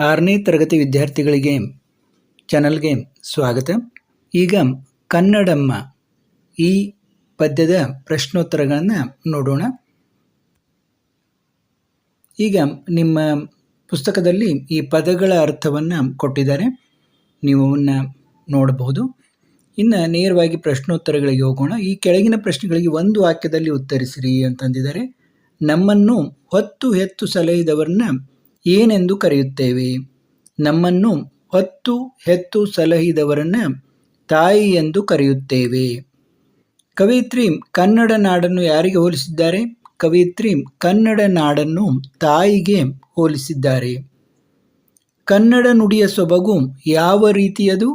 ಆರನೇ ತರಗತಿ ವಿದ್ಯಾರ್ಥಿಗಳಿಗೆ ಚಾನಲ್ಗೆ ಸ್ವಾಗತ. ಈಗ ಕನ್ನಡಮ್ಮ ಈ ಪದ್ಯದ ಪ್ರಶ್ನೋತ್ತರಗಳನ್ನು ನೋಡೋಣ. ಈಗ ನಿಮ್ಮ ಪುಸ್ತಕದಲ್ಲಿ ಈ ಪದಗಳ ಅರ್ಥವನ್ನು ಕೊಟ್ಟಿದ್ದಾರೆ. ನೀವು ನೋಡಬಹುದು. ಇನ್ನು ನೇರವಾಗಿ ಪ್ರಶ್ನೋತ್ತರಗಳಿಗೆ ಹೋಗೋಣ. ಈ ಕೆಳಗಿನ ಪ್ರಶ್ನೆಗಳಿಗೆ ಒಂದು ವಾಕ್ಯದಲ್ಲಿ ಉತ್ತರಿಸಿರಿ ಅಂತಂದಿದ್ದಾರೆ. ನಮ್ಮನ್ನು ಹೊತ್ತು ಹೆತ್ತು ಸಲಹಿದವರನ್ನ ಏನೆಂದು ಕರೆಯುತ್ತೇವೆ? ನಮ್ಮನ್ನು ಹೊತ್ತು ಹೆತ್ತು ಸಲಹಿದವರನ್ನ ತಾಯಿ ಎಂದು ಕರೆಯುತ್ತೇವೆ. ಕವಿತ್ರಿ, ಕನ್ನಡ ನಾಡನ್ನು ಯಾರಿಗೆ ಹೋಲಿಸಿದ್ದಾರೆ? ಕವಿತ್ರಿ, ಕನ್ನಡ ನಾಡನ್ನು ತಾಯಿಗೆ ಹೋಲಿಸಿದ್ದಾರೆ. ಕನ್ನಡ ನುಡಿಯ ಸೊಬಗು ಯಾವ ರೀತಿಯದು?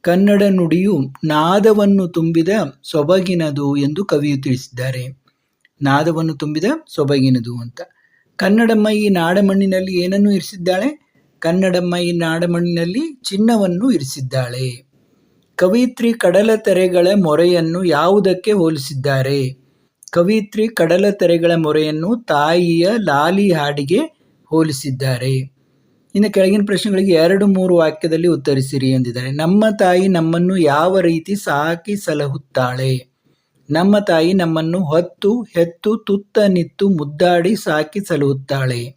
ಕನ್ನಡ ನುಡಿಯು ನಾದವನ್ನು ತುಂಬಿದ ಸೊಬಗಿನದು ಎಂದು ಕವಿಯು ತಿಳಿಸಿದ್ದಾರೆ. ನಾದವನ್ನು ತುಂಬಿದ ಸೊಬಗಿನದು ಅಂತ. ಕನ್ನಡಮ್ಮ ಈ ನಾಡಮಣ್ಣಿನಲ್ಲಿ ಏನನ್ನು ಇರಿಸಿದ್ದಾಳೆ? ಕನ್ನಡಮ್ಮ ಈ ನಾಡಮಣ್ಣಿನಲ್ಲಿ ಚಿನ್ನವನ್ನು ಇರಿಸಿದ್ದಾಳೆ. ಕವಿತ್ರಿ ಕಡಲ ತೆರೆಗಳ ಮೊರೆಯನ್ನು ಯಾವುದಕ್ಕೆ ಹೋಲಿಸಿದ್ದಾರೆ? ಕವಿತ್ರಿ ಕಡಲ ತೆರೆಗಳ ಮೊರೆಯನ್ನು ತಾಯಿಯ ಲಾಲಿ ಹಾಡಿಗೆ ಹೋಲಿಸಿದ್ದಾರೆ. ಇನ್ನು ಕೆಳಗಿನ ಪ್ರಶ್ನೆಗಳಿಗೆ ಎರಡು ಮೂರು ವಾಕ್ಯದಲ್ಲಿ ಉತ್ತರಿಸಿರಿ ಎಂದಿದ್ದಾರೆ. ನಮ್ಮ ತಾಯಿ ನಮ್ಮನ್ನು ಯಾವ ರೀತಿ ಸಾಕಿ ಸಲಹುತ್ತಾಳೆ? ನಮ್ಮ ತಾಯಿ ನಮ್ಮನ್ನು ಹೊತ್ತು, ಹೆತ್ತು, ತುತ್ತ, ನಿತ್ತು, ಮುದ್ದಾಡಿ, ಸಾಕಿ ಸಲುಹುತ್ತಾಳೆ.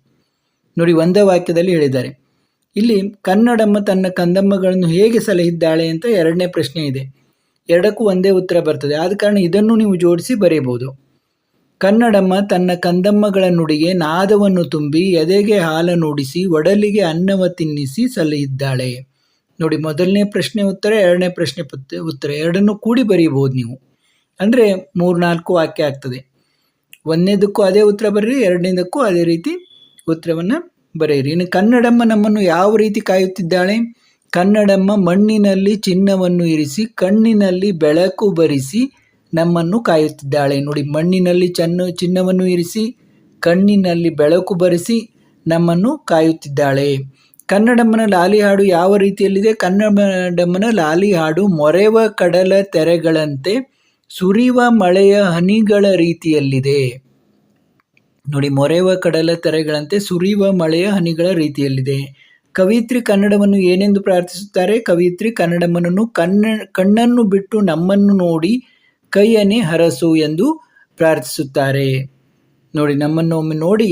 ನೋಡಿ, ಒಂದೇ ವಾಕ್ಯದಲ್ಲಿ ಹೇಳಿದ್ದಾರೆ. ಇಲ್ಲಿ ಕನ್ನಡಮ್ಮ ತನ್ನ ಕಂದಮ್ಮಗಳನ್ನು ಹೇಗೆ ಸಲಹಿದ್ದಾಳೆ ಅಂತ ಎರಡನೇ ಪ್ರಶ್ನೆ ಇದೆ. ಎರಡಕ್ಕೂ ಒಂದೇ ಉತ್ತರ ಬರ್ತದೆ. ಆದ ಕಾರಣ ಇದನ್ನು ನೀವು ಜೋಡಿಸಿ ಬರೆಯಬಹುದು ಕನ್ನಡಮ್ಮ ತನ್ನ ಕಂದಮ್ಮಗಳ ನುಡಿಗೆ ನಾದವನ್ನು ತುಂಬಿ, ಎದೆಗೆ ಹಾಲನ್ನುಡಿಸಿ ಒಡಲಿಗೆ ಅನ್ನವ ತಿನ್ನಿಸಿ ಸಲಹಿದ್ದಾಳೆ. ನೋಡಿ, ಮೊದಲನೇ ಪ್ರಶ್ನೆ ಉತ್ತರ, ಎರಡನೇ ಪ್ರಶ್ನೆ ಉತ್ತರ. ಎರಡನ್ನೂ ಕೂಡಿ ಬರೀಬಹುದು ನೀವು. ಅಂದರೆ ನಾಲ್ಕು ವಾಕ್ಯ ಆಗ್ತದೆ. ಒಂದನೇದಕ್ಕೂ ಅದೇ ಉತ್ತರ ಬರೀರಿ, ಎರಡನೇದಕ್ಕೂ ಅದೇ ರೀತಿ ಉತ್ತರವನ್ನು ಬರೆಯಿರಿ. ಇನ್ನು ಕನ್ನಡಮ್ಮ ನಮ್ಮನ್ನು ಯಾವ ರೀತಿ ಕಾಯುತ್ತಿದ್ದಾಳೆ? ಕನ್ನಡಮ್ಮ ಮಣ್ಣಿನಲ್ಲಿ ಚಿನ್ನವನ್ನು ಇರಿಸಿ, ಕಣ್ಣಿನಲ್ಲಿ ಬೆಳಕು ಬರಿಸಿ ನಮ್ಮನ್ನು ಕಾಯುತ್ತಿದ್ದಾಳೆ. ನೋಡಿ, ಮಣ್ಣಿನಲ್ಲಿ ಚನ್ನ, ಚಿನ್ನವನ್ನು ಇರಿಸಿ, ಕಣ್ಣಿನಲ್ಲಿ ಬೆಳಕು ಬರಿಸಿ ನಮ್ಮನ್ನು ಕಾಯುತ್ತಿದ್ದಾಳೆ. ಕನ್ನಡಮ್ಮನ ಲಾಲಿ ಹಾಡು ಯಾವ ರೀತಿಯಲ್ಲಿದೆ? ಕನ್ನಡಮ್ಮನ ಲಾಲಿ ಹಾಡು ಮೊರೆವ ಕಡಲ ತೆರೆಗಳಂತೆ ಸುರಿಯುವ ಮಳೆಯ ಹನಿಗಳ ರೀತಿಯಲ್ಲಿದೆ. ನೋಡಿ, ಮೊರೆವ ಕಡಲ ತೆರೆಗಳಂತೆ ಸುರಿವ ಮಳೆಯ ಹನಿಗಳ ರೀತಿಯಲ್ಲಿದೆ. ಕವಿತ್ರಿ ಕನ್ನಡವನ್ನು ಏನೆಂದು ಪ್ರಾರ್ಥಿಸುತ್ತಾರೆ? ಕವಿತ್ರಿ ಕನ್ನಡಮ್ಮನನ್ನು ಕಣ್ಣ ಕಣ್ಣನ್ನು ಬಿಟ್ಟು ನಮ್ಮನ್ನು ನೋಡಿ ಕೈಯನೇ ಹರಸು ಎಂದು ಪ್ರಾರ್ಥಿಸುತ್ತಾರೆ. ನೋಡಿ, ನಮ್ಮನ್ನು ಒಮ್ಮೆ ನೋಡಿ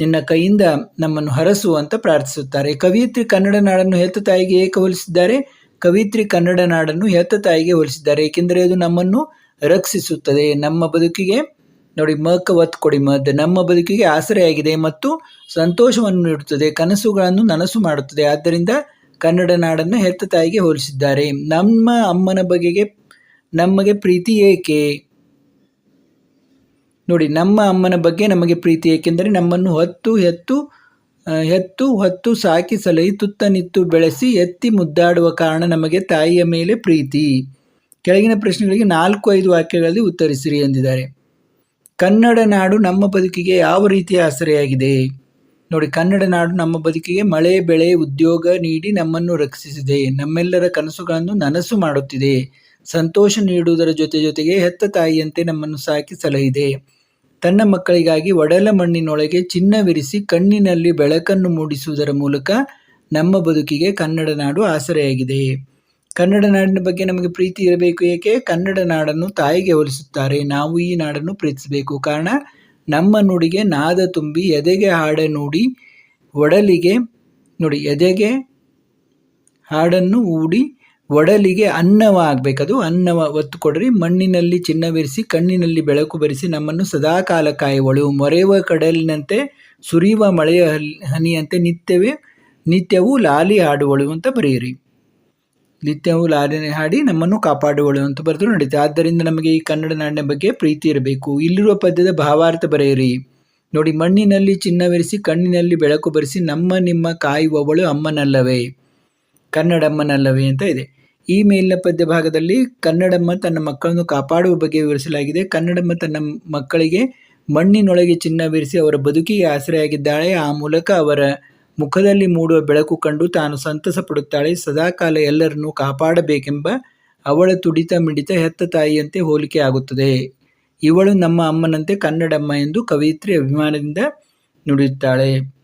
ನಿನ್ನ ಕೈಯಿಂದ ನಮ್ಮನ್ನು ಹರಸು ಅಂತ ಪ್ರಾರ್ಥಿಸುತ್ತಾರೆ. ಕವಿತ್ರಿ ಕನ್ನಡ ನಾಡನ್ನು ಹೆತ್ತ ತಾಯಿಗೆ ಏಕೆ ಹೋಲಿಸಿದ್ದಾರೆ? ಕವಿತ್ರಿ ಕನ್ನಡ ನಾಡನ್ನು ಹೆತ್ತ ತಾಯಿಗೆ ಹೋಲಿಸಿದ್ದಾರೆ. ಏಕೆಂದರೆ ಅದು ನಮ್ಮನ್ನು ರಕ್ಷಿಸುತ್ತದೆ. ನಮ್ಮ ಬದುಕಿಗೆ ನೋಡಿ ಮಕ್ಕ ಒತ್ತು ಕೊಡಿ. ಮದ್ದು ನಮ್ಮ ಬದುಕಿಗೆ ಆಸರೆಯಾಗಿದೆ ಮತ್ತು ಸಂತೋಷವನ್ನು ನೀಡುತ್ತದೆ. ಕನಸುಗಳನ್ನು ನನಸು ಮಾಡುತ್ತದೆ. ಆದ್ದರಿಂದ ಕನ್ನಡ ನಾಡನ್ನು ಹೆತ್ತ ತಾಯಿಗೆ ಹೋಲಿಸಿದ್ದಾರೆ. ನಮ್ಮ ಅಮ್ಮನ ಬಗೆಗೆ, ನಮಗೆ ಪ್ರೀತಿ ಏಕೆ? ನೋಡಿ, ನಮ್ಮ ಅಮ್ಮನ ಬಗ್ಗೆ ನಮಗೆ ಪ್ರೀತಿ ಏಕೆಂದರೆ ನಮ್ಮನ್ನು ಹೊತ್ತು ಹೆತ್ತು ಹೆತ್ತು ಹೊತ್ತು ಸಾಕಿ ಸಲಹಿ ತುತ್ತ ನಿತ್ತು ಬೆಳೆಸಿ ಎತ್ತಿ ಮುದ್ದಾಡುವ ಕಾರಣ ನಮಗೆ ತಾಯಿಯ ಮೇಲೆ ಪ್ರೀತಿ. ಕೆಳಗಿನ ಪ್ರಶ್ನೆಗಳಿಗೆ ನಾಲ್ಕು ಐದು ವಾಕ್ಯಗಳಲ್ಲಿ ಉತ್ತರಿಸಿರಿ ಎಂದಿದ್ದಾರೆ. ಕನ್ನಡ ನಾಡು ನಮ್ಮ ಬದುಕಿಗೆ ಯಾವ ರೀತಿಯ ಆಸರೆಯಾಗಿದೆ? ನೋಡಿ, ಕನ್ನಡ ನಾಡು ನಮ್ಮ ಬದುಕಿಗೆ ಮಳೆ, ಬೆಳೆ, ಉದ್ಯೋಗ ನೀಡಿ ನಮ್ಮನ್ನು ರಕ್ಷಿಸಿದೆ. ನಮ್ಮೆಲ್ಲರ ಕನಸುಗಳನ್ನು ನನಸು ಮಾಡುತ್ತಿದೆ. ಸಂತೋಷ ನೀಡುವುದರ ಜೊತೆ ಜೊತೆಗೆ ಹೆತ್ತ ತಾಯಿಯಂತೆ ನಮ್ಮನ್ನು ಸಾಕಿ ಸಲಹಿದೆ. ತನ್ನ ಮಕ್ಕಳಿಗಾಗಿ ಒಡಲ ಮಣ್ಣಿನೊಳಗೆ ಚಿನ್ನವಿರಿಸಿ ಕಣ್ಣಿನಲ್ಲಿ ಬೆಳಕನ್ನು ಮೂಡಿಸುವುದರ ಮೂಲಕ ನಮ್ಮ ಬದುಕಿಗೆ ಕನ್ನಡ ನಾಡು ಆಸರೆಯಾಗಿದೆ. ಕನ್ನಡ ನಾಡಿನ ಬಗ್ಗೆ ನಮಗೆ ಪ್ರೀತಿ ಇರಬೇಕು ಏಕೆ? ಕನ್ನಡ ನಾಡನ್ನು ತಾಯಿಗೆ ಹೋಲಿಸುತ್ತಾರೆ. ನಾವು ಈ ನಾಡನ್ನು ಪ್ರೀತಿಸಬೇಕು. ಕಾರಣ, ನಮ್ಮ ನುಡಿಗೆ ನಾದ ತುಂಬಿ, ಎದೆಗೆ ಹಾಡ ನೋಡಿ, ಒಡಲಿಗೆ ನೋಡಿ, ಎದೆಗೆ ಹಾಡನ್ನು ಊಡಿ ಒಡಲಿಗೆ ಅನ್ನವ ಆಗಬೇಕದು ಅನ್ನವ ಒತ್ತು ಕೊಡ್ರಿ. ಮಣ್ಣಿನಲ್ಲಿ ಚಿನ್ನವಿರಿಸಿ, ಕಣ್ಣಿನಲ್ಲಿ ಬೆಳಕು ಬರಿಸಿ, ನಮ್ಮನ್ನು ಸದಾಕಾಲ ಕಾಯುವಳು. ಮೊರೆಯುವ ಕಡಲಿನಂತೆ ಸುರಿಯುವ ಮಳೆಯ ಹನಿಯಂತೆ ನಿತ್ಯವೇ ನಿತ್ಯವೂ ಲಾಲಿ ಹಾಡುವಳು ಅಂತ ಬರೆಯಿರಿ. ನಿತ್ಯವೂ ಲಾಲನೆ ಹಾಡಿ ನಮ್ಮನ್ನು ಕಾಪಾಡುವಳು ಅಂತ ಬರೆದು ನಡೀತೆ ಆದ್ದರಿಂದ ನಮಗೆ ಈ ಕನ್ನಡ ನಾಡಿನ ಬಗ್ಗೆ ಪ್ರೀತಿ ಇರಬೇಕು. ಇಲ್ಲಿರುವ ಪದ್ಯದ ಭಾವಾರ್ಥ ಬರೆಯಿರಿ. ನೋಡಿ, ಮಣ್ಣಿನಲ್ಲಿ ಚಿನ್ನವಿರಿಸಿ, ಕಣ್ಣಿನಲ್ಲಿ ಬೆಳಕು ಬರೆಸಿ, ನಮ್ಮ ನಿಮ್ಮ ಕಾಯುವವಳು ಅಮ್ಮನಲ್ಲವೇ. ಕನ್ನಡಮ್ಮನಲ್ಲವೇ ಅಂತ ಇದೆ. ಈ ಮೇಲಿನ ಪದ್ಯ ಭಾಗದಲ್ಲಿ ಕನ್ನಡಮ್ಮ ತನ್ನ ಮಕ್ಕಳನ್ನು ಕಾಪಾಡುವ ಬಗ್ಗೆ ವಿವರಿಸಲಾಗಿದೆ. ಕನ್ನಡಮ್ಮ ತನ್ನ ಮಕ್ಕಳಿಗೆ ಮಣ್ಣಿನೊಳಗೆ ಚಿನ್ನವಿರಿಸಿ ಅವರ ಬದುಕಿಗೆ ಆಸರೆಯಾಗಿದ್ದಾಳೆ. ಆ ಮೂಲಕ ಅವರ ಮುಖದಲ್ಲಿ ಮೂಡುವ ಬೆಳಕು ಕಂಡು ತಾನು ಸಂತಸ ಪಡುತ್ತಾಳೆ ಸದಾಕಾಲ ಎಲ್ಲರನ್ನೂ ಕಾಪಾಡಬೇಕೆಂಬ ಅವಳ ತುಡಿತ ಮಿಡಿತ ಹೆತ್ತ ತಾಯಿಯಂತೆ ಹೋಲಿಕೆ ಆಗುತ್ತದೆ. ಇವಳು ನಮ್ಮ ಅಮ್ಮನಂತೆ ಕನ್ನಡಮ್ಮ ಎಂದು ಕವಿತ್ರಿ ಅಭಿಮಾನದಿಂದ ನುಡಿಯುತ್ತಾಳೆ.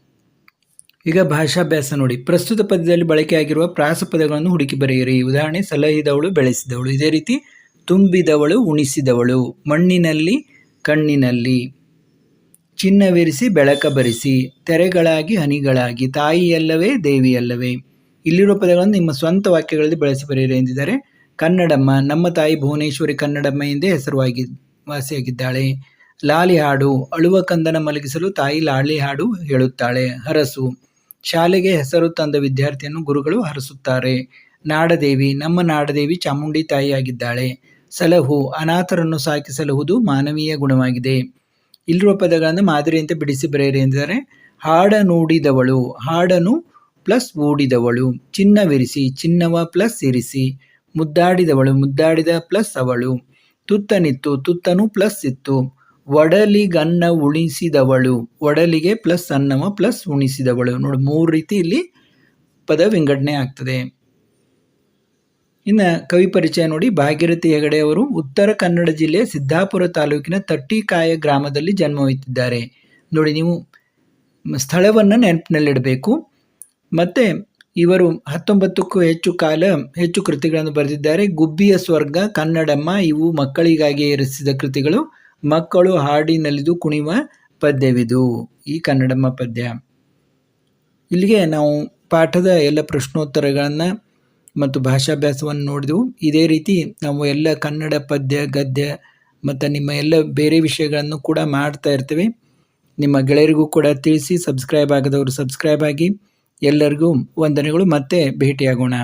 ಈಗ ಭಾಷಾಭ್ಯಾಸ ನೋಡಿ. ಪ್ರಸ್ತುತ ಪದ್ಯದಲ್ಲಿ ಬಳಕೆಯಾಗಿರುವ ಪ್ರಾಸ ಪದಗಳನ್ನು ಹುಡುಕಿ ಬರೆಯಿರಿ. ಉದಾಹರಣೆ, ಸಲಹಿದವಳು, ಬೆಳೆಸಿದವಳು. ಇದೇ ರೀತಿ, ತುಂಬಿದವಳು, ಉಣಿಸಿದವಳು. ಮಣ್ಣಿನಲ್ಲಿ, ಕಣ್ಣಿನಲ್ಲಿ. ಚಿನ್ನವಿರಿಸಿ ಬೆಳಕ ಬರಿಸಿ, ತೆರೆಗಳಾಗಿ ಹನಿಗಳಾಗಿ, ತಾಯಿಯಲ್ಲವೇ ದೇವಿಯಲ್ಲವೇ. ಇಲ್ಲಿರುವ ಪದಗಳನ್ನು ನಿಮ್ಮ ಸ್ವಂತ ವಾಕ್ಯಗಳಲ್ಲಿ ಬಳಸಿ ಬರೆಯಿರಿ ಎಂದಿದ್ದಾರೆ. ಕನ್ನಡಮ್ಮ, ನಮ್ಮ ತಾಯಿ ಭುವನೇಶ್ವರಿ ಕನ್ನಡಮ್ಮ ಎಂದೇ ಹೆಸರುವಾಗಿ ವಾಸಿಯಾಗಿದ್ದಾಳೆ. ಲಾಲಿ ಹಾಡು, ಅಳುವ ಕಂದನ ಮಲಗಿಸಲು ತಾಯಿ ಲಾಲಿ ಹಾಡು ಹೇಳುತ್ತಾಳೆ. ಹರಸು, ಶಾಲೆಗೆ ಹೆಸರು ತಂದ ವಿದ್ಯಾರ್ಥಿಯನ್ನು ಗುರುಗಳು ಹರಸುತ್ತಾರೆ. ನಾಡದೇವಿ, ನಮ್ಮ ನಾಡದೇವಿ ಚಾಮುಂಡಿ ತಾಯಿಯಾಗಿದ್ದಾಳೆ. ಸಲಹು, ಅನಾಥರನ್ನು ಸಾಕಿ ಸಲಹುವುದು ಮಾನವೀಯ ಗುಣವಾಗಿದೆ. ಇಲ್ಲಿರುವ ಪದಗಳನ್ನು ಅಂತ ಬಿಡಿಸಿ ಬರೆಯಿರಿ ಎಂದರೆ, ಹಾಡ ನುಡಿದವಳು, ಹಾಡನು ಪ್ಲಸ್ ಓಡಿದವಳು, ಚಿನ್ನವಿರಿಸಿ, ಚಿನ್ನವ ಪ್ಲಸ್ ಇರಿಸಿ, ಮುದ್ದಾಡಿದವಳು, ಮುದ್ದಾಡಿದ ಪ್ಲಸ್ ಅವಳು, ತುತ್ತನಿತ್ತು, ತುತ್ತನು ಪ್ಲಸ್ ಇತ್ತು, ಒಡಲಿಗನ್ನ ಉಣಿಸಿದವಳು, ಒಡಲಿಗೆ ಪ್ಲಸ್ ಅನ್ನವ ಪ್ಲಸ್ ಉಣಿಸಿದವಳು. ನೋಡಿ, ಮೂರು ರೀತಿ ಇಲ್ಲಿ ಪದ ವಿಂಗಡಣೆ ಆಗ್ತದೆ. ಇನ್ನು ಕವಿ ಪರಿಚಯ ನೋಡಿ ಭಾಗೀರಥಿ ಹೆಗಡೆ ಅವರು ಉತ್ತರ ಕನ್ನಡ ಜಿಲ್ಲೆಯ ಸಿದ್ದಾಪುರ ತಾಲೂಕಿನ ತಟ್ಟಿಕಾಯ ಗ್ರಾಮದಲ್ಲಿ ಜನ್ಮವಹಿಸಿದ್ದಾರೆ ನೋಡಿ ನೀವು ಸ್ಥಳವನ್ನು ನೆನಪಿನಲ್ಲಿಡಬೇಕು. ಮತ್ತು ಇವರು ಹತ್ತೊಂಬತ್ತಕ್ಕೂ ಹೆಚ್ಚು ಕಾಲ ಹೆಚ್ಚು ಕೃತಿಗಳನ್ನು ಬರೆದಿದ್ದಾರೆ. ಗುಬ್ಬಿಯ ಸ್ವರ್ಗ, ಕನ್ನಡಮ್ಮ, ಇವು ಮಕ್ಕಳಿಗಾಗಿ ಇರಿಸಿದ ಕೃತಿಗಳು. ಮಕ್ಕಳು ಹಾಡಿನಲ್ಲಿದು ಕುಣಿವ ಪದ್ಯವಿದು. ಈ ಕನ್ನಡಮ್ಮ ಪದ್ಯ. ಇಲ್ಲಿಗೆ ನಾವು ಪಾಠದ ಎಲ್ಲ ಪ್ರಶ್ನೋತ್ತರಗಳನ್ನು ಮತ್ತು ಭಾಷಾಭ್ಯಾಸವನ್ನು ನೋಡಿದೆವು. ಇದೇ ರೀತಿ ನಾವು ಎಲ್ಲ ಕನ್ನಡ ಪದ್ಯ, ಗದ್ಯ ಮತ್ತು ನಿಮ್ಮ ಎಲ್ಲ ಬೇರೆ ವಿಷಯಗಳನ್ನು ಕೂಡ ಮಾಡ್ತಾ ಇರ್ತೇವೆ. ನಿಮ್ಮ ಗೆಳೆಯರಿಗೂ ಕೂಡ ತಿಳಿಸಿ, ಸಬ್ಸ್ಕ್ರೈಬ್ ಆಗದವರು ಸಬ್ಸ್ಕ್ರೈಬ್ ಆಗಿ ಎಲ್ಲರಿಗೂ ವಂದನೆಗಳು. ಮತ್ತೆ ಭೇಟಿಯಾಗೋಣ.